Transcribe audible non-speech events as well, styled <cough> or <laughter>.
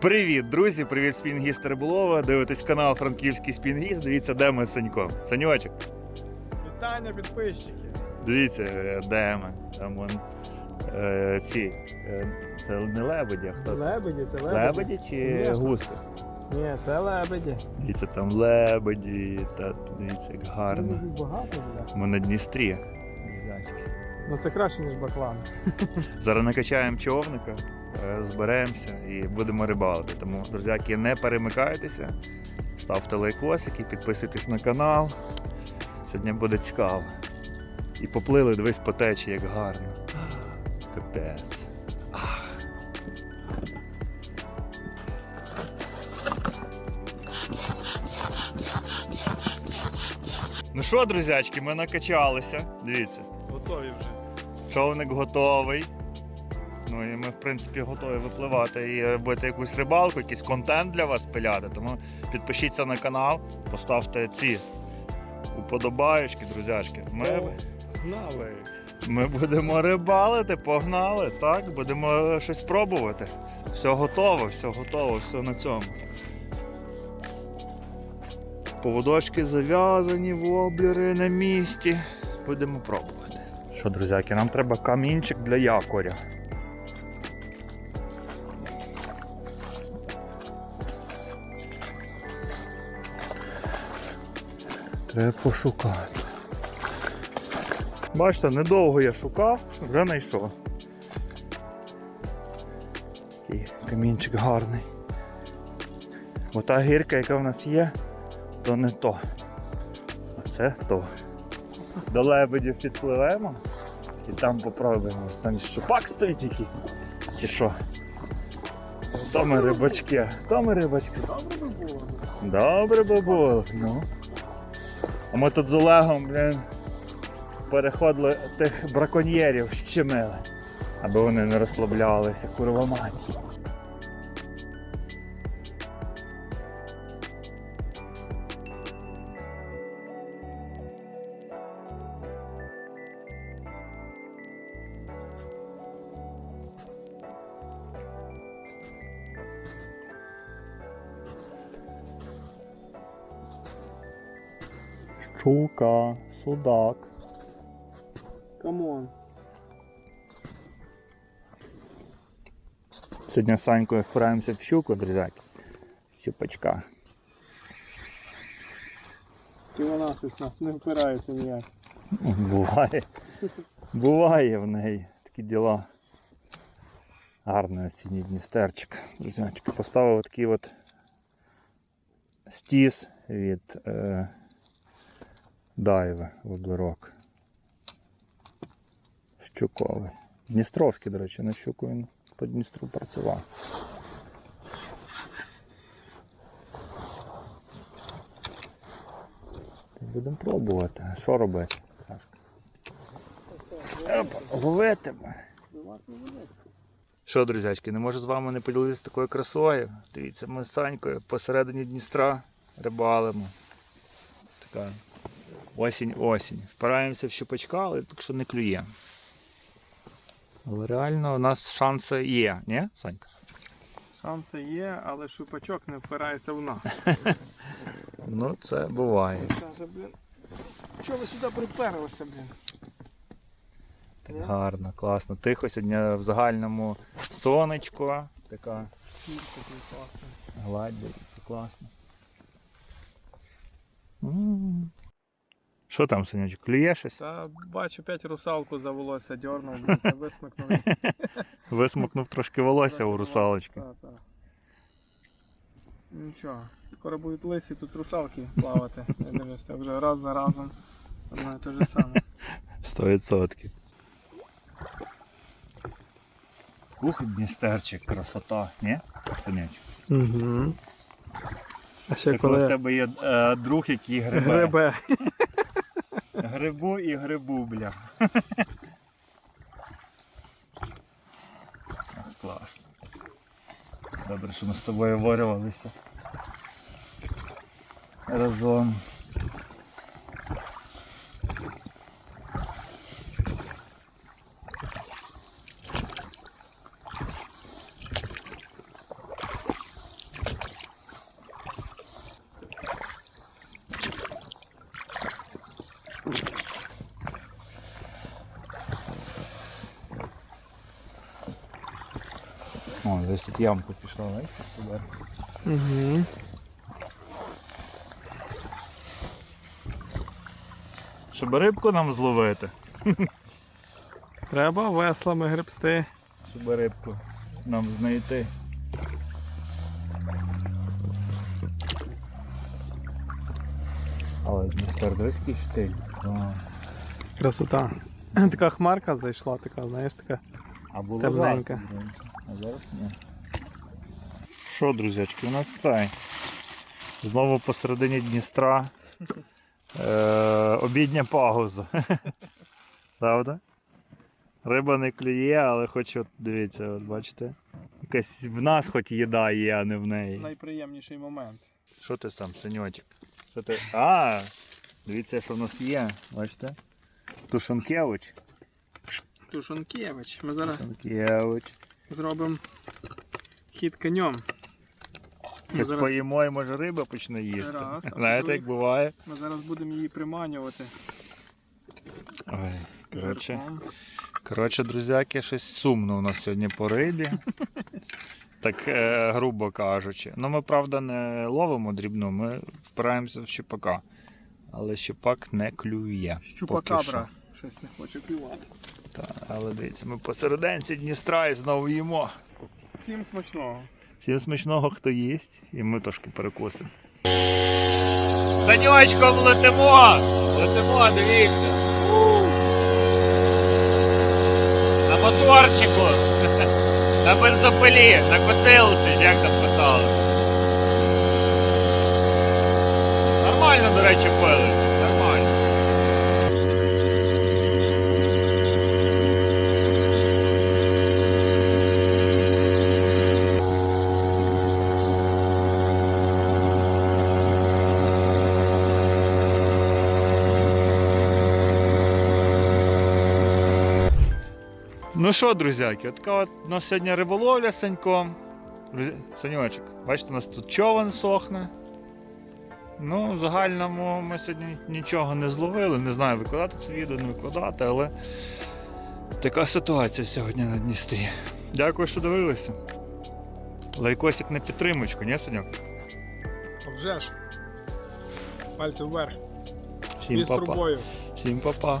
Привіт, друзі! Привіт, спінгіст Риболова. Дивитесь канал Франківський спінгіст. Дивіться, де ми з Саньком. Саньочок, Вітання підписчики. дивіться, е, де ми. Там вон е, ці. Е, це не лебеді, а хто? це? Лебеді, це лебеді. Лебеді чи Звісно. гуси? Ні, це лебеді. Дивіться, там лебеді, та дивіться, як гарно. Дуже багато буде. Ми на Дністрі. Ну це краще, ніж баклан. Зараз накачаємо човника, зберемося і будемо рибалити. Тому, друзяки, не перемикайтеся, ставте лайкосики, підписуйтесь на канал. Сьогодні буде цікаво. І поплили, дивись по течі, як гарно. Капець. Ну що, друзячки, ми накачалися. Дивіться. Готові вже. Човник готовий. Ну і ми, в принципі, готові випливати і робити якусь рибалку, якийсь контент для вас пиляти. Тому підпишіться на канал, поставте ці уподобаючки, друзяшки. Ми, Гнали. ми будемо рибалити, погнали, так? Будемо щось пробувати. Все готово, все готово, все на цьому. Поводочки зав'язані, воблери на місці. Будемо пробувати. Що, друзяки, нам треба камінчик для якоря. Треба пошукати. Бачите, недовго я шукав, вже знайшов. Такий камінчик гарний. Ота гірка, яка в нас є, то не то. А це то. До лебедів підпливемо і там попробуємо. Там щупак стоїть якийсь. Чи що? То ми рибачки. То ми рибачки. Добре би було. Добре би було. Ну. А ми тут з Олегом, блін, переходили тих браконьєрів щемили, аби вони не розслаблялися, курва мать. Щука, судак. Камон. Сьогодні з Санькою впираємося в щуку, друзяки. Щупачка. І вона щось нас не впирається ніяк. Буває. Буває в неї такі діла. Гарний осінній Дністерчик. Друзячки. Поставив такий от стіс від е, Дайви воблерок. Щуковий. Дністровський, до речі, на щуку він по Дністру працював. Будемо пробувати. Що робити? Опа. Що, друзячки, не можу з вами не поділитися такою красою. Дивіться, ми з Санькою посередині Дністра рибалимо. Така осінь-осінь. Впираємося в щупачка, але поки що не клює. Але реально у нас шанси є, ні, Санька? Шанси є, але шупачок не впирається в нас. <laughs> Ну, це буває. Каже, блін. Чого ви сюди приперлися, блін? Так гарно, класно. Тихо сьогодні в загальному сонечко. Така гладь, це класно. Що там, Сонячок, клює щось? Та бачу, п'ять русалку за волосся дьорнув, блін, та висмикнув. <laughs> Трошки волосся у русалочки. Так, так. Нічого, скоро будуть лисі тут русалки плавати. Я дивлюсь, так вже раз за разом. Одно і те ж саме. <laughs> 100%. Ух, Дністерчик, красота, ні? Сонячок. Угу. А ще Так коли в коли тебе є е, друг, який грибе. грибе. <laughs> Грибу і грибу, бля. <laughs> Класно. Добре, що ми з тобою варювалися Разом. О, десь тут ямка пішла, бачиш, туди. Угу. Щоб рибку нам зловити. Треба веслами гребсти. Щоб рибку нам знайти. Але містер Доський штиль. Красота. Така хмарка зайшла, така, знаєш, така. А було Темненька. А зараз ні. Що, друзячки, у нас цей. Знову посередині Дністра. <laughs> Е, обідня пауза. <laughs> Правда? Риба не клює, але хоч от дивіться, от бачите. Якась в нас хоч їда є, а не в неї. Найприємніший момент. Що ти сам, синьочок? Що ти. А! Дивіться, що в нас є. Бачите? Тушанкевич. Тушонкевич. Ми зараз Тушанкевич. зробимо хід конем. Ми зараз, поїмо і може риба почне їсти. раз, Знаєте, як буває. ми зараз будемо її приманювати. Ой, коротше, коротше, друзяки, щось сумно у нас сьогодні по рибі. <laughs> Так е, грубо кажучи. Ну, ми, правда, не ловимо дрібну, ми впираємося в щупака. Але щупак не клює. Щупакабра. Щось не хоче клювати. що. Та, але дивіться, ми посерединці Дністра і знову їмо. Всім смачного. Всім смачного, хто їсть, і ми трошки перекусимо. Саньочком летимо! Летимо, дивіться! На моторчику! <laughs> На бензопилі, на косилці, як там писали. Нормально, до речі, пили. Нормально. Ну що, друзяки, от така от у нас сьогодні риболовля з Саньком. Саньочок, бачите, у нас тут човен сохне. Ну, в загальному ми сьогодні нічого не зловили. Не знаю, викладати це відео, не викладати, але така ситуація сьогодні на Дністрі. Дякую, що дивилися. Лайкосик на підтримочку, ні, Саньок? Вже ж. Пальці вверх. Всім І з папа. трубою. Всім папа.